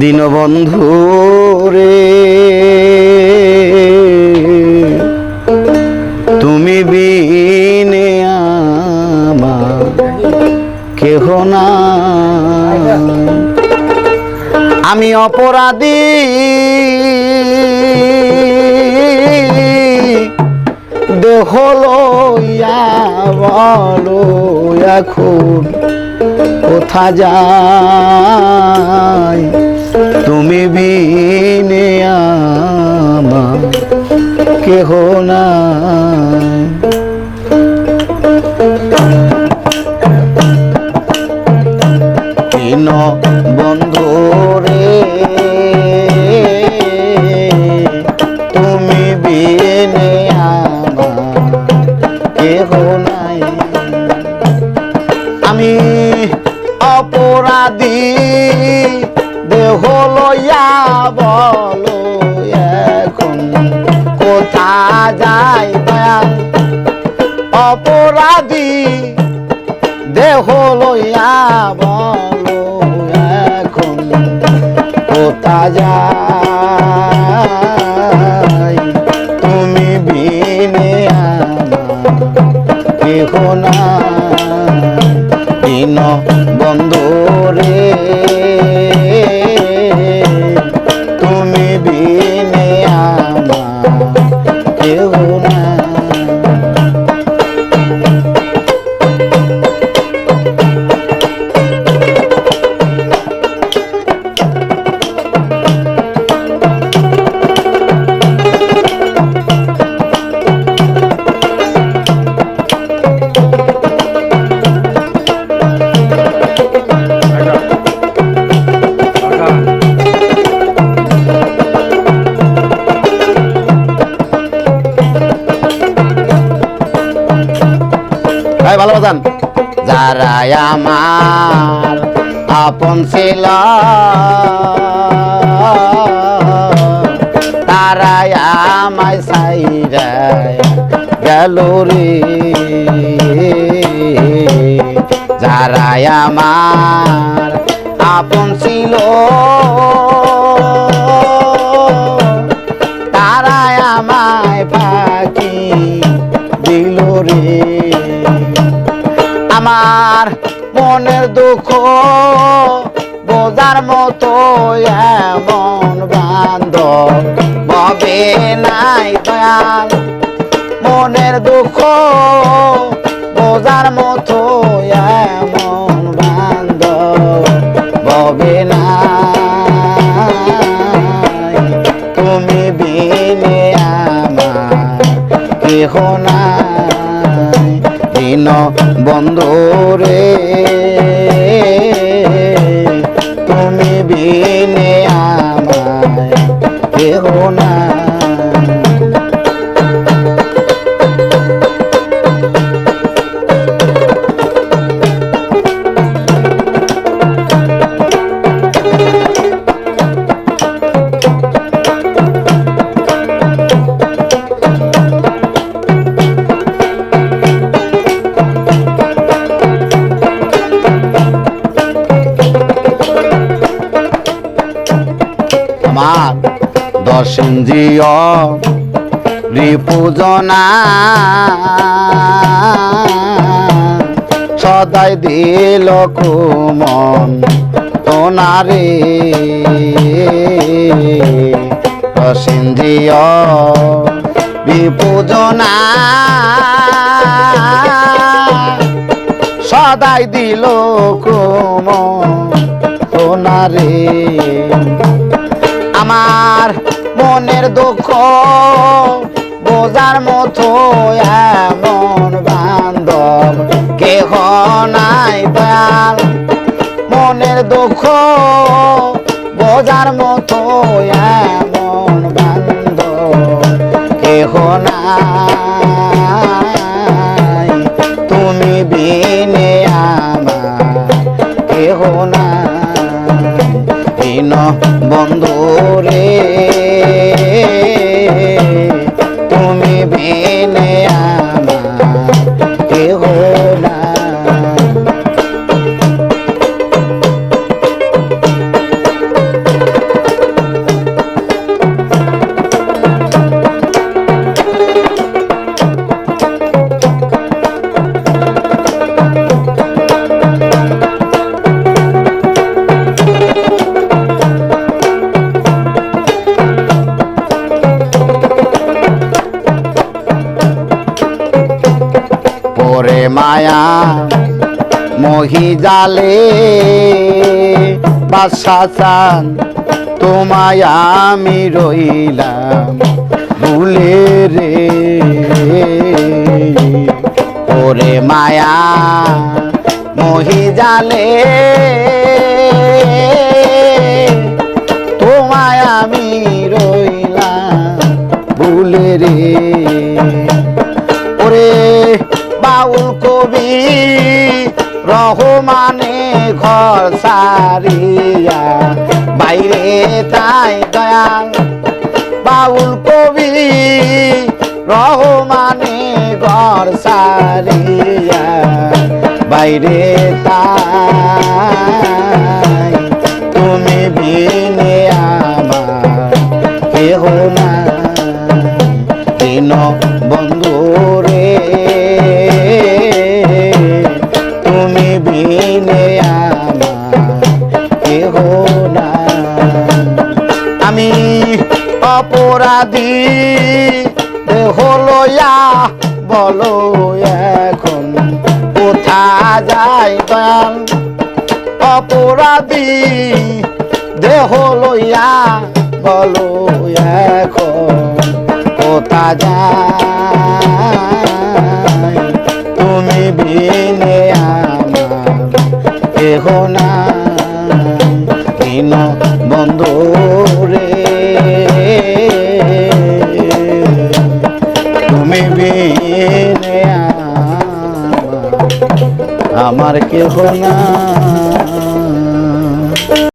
দীনবন্ধু রে। তুমি বিনে আমার কেহ না আমি অপরাধী। দেহ লইয়া বলো এখন কোথা যাই তুমি বিনে আমার কেহ না কিন বন্ধু রে? তুমি বিনে আমার কেহ নাই। আমি অপরাধী দেহ লইয়া বলো এখন কোথা যাই দয়াল? অপরাধী, দেহ লইয়া বলো এখন কোথা যাই তুমি বিনে আমার কেহ না Eu বাজান যারা আমার আপন ছিল তারাই আমায় সাইরায় গেল রে। যারা আমার আপন ছিল বোঝার মতো এমন বান্ধব। ভবে নাই দয়াল, মনের দুঃখ বোঝার মতো এমন বান্ধব। ভবে নাই, তুমি বিনে আমার কেহ দিন বন্ধু রে। কেহ না জিয় রিপুজনা সদাই দিল কুমন তোনারে। দর্শন জিয় রিপুজনা সদাই দিল কুমন তোনারে। আমার দুঃখ বোঝার মতো এমন বান্ধব কেহ নাই পাল মনের দুঃখ বোঝার মতো এমন বান্ধব কেহ নাই। বন্ধু রে মহি জালে বাসা চান, তোমায় আমি রইলাম ভুলে রে। ওরে মায়া, মহিজালে, তোমায় আমি রইলাম ভুলে রে। ওরে বাউল কবি রহমানে ঘর সারিয়া, বাইরে তাই দয়াল বাউল কবি। রহমানে ঘর সারিয়া, বাইরে তাই তুমি বিনে আমার কেহ না বন্ধু অপরাধী। লইয়া বলো এখন, কোথা যাই দয়াল অপরাধী, দেহ লইয়া বলো এখন, কোথা যাই তুমি বিনে আমার কেহ না বন্ধু রে আমার কেহ না।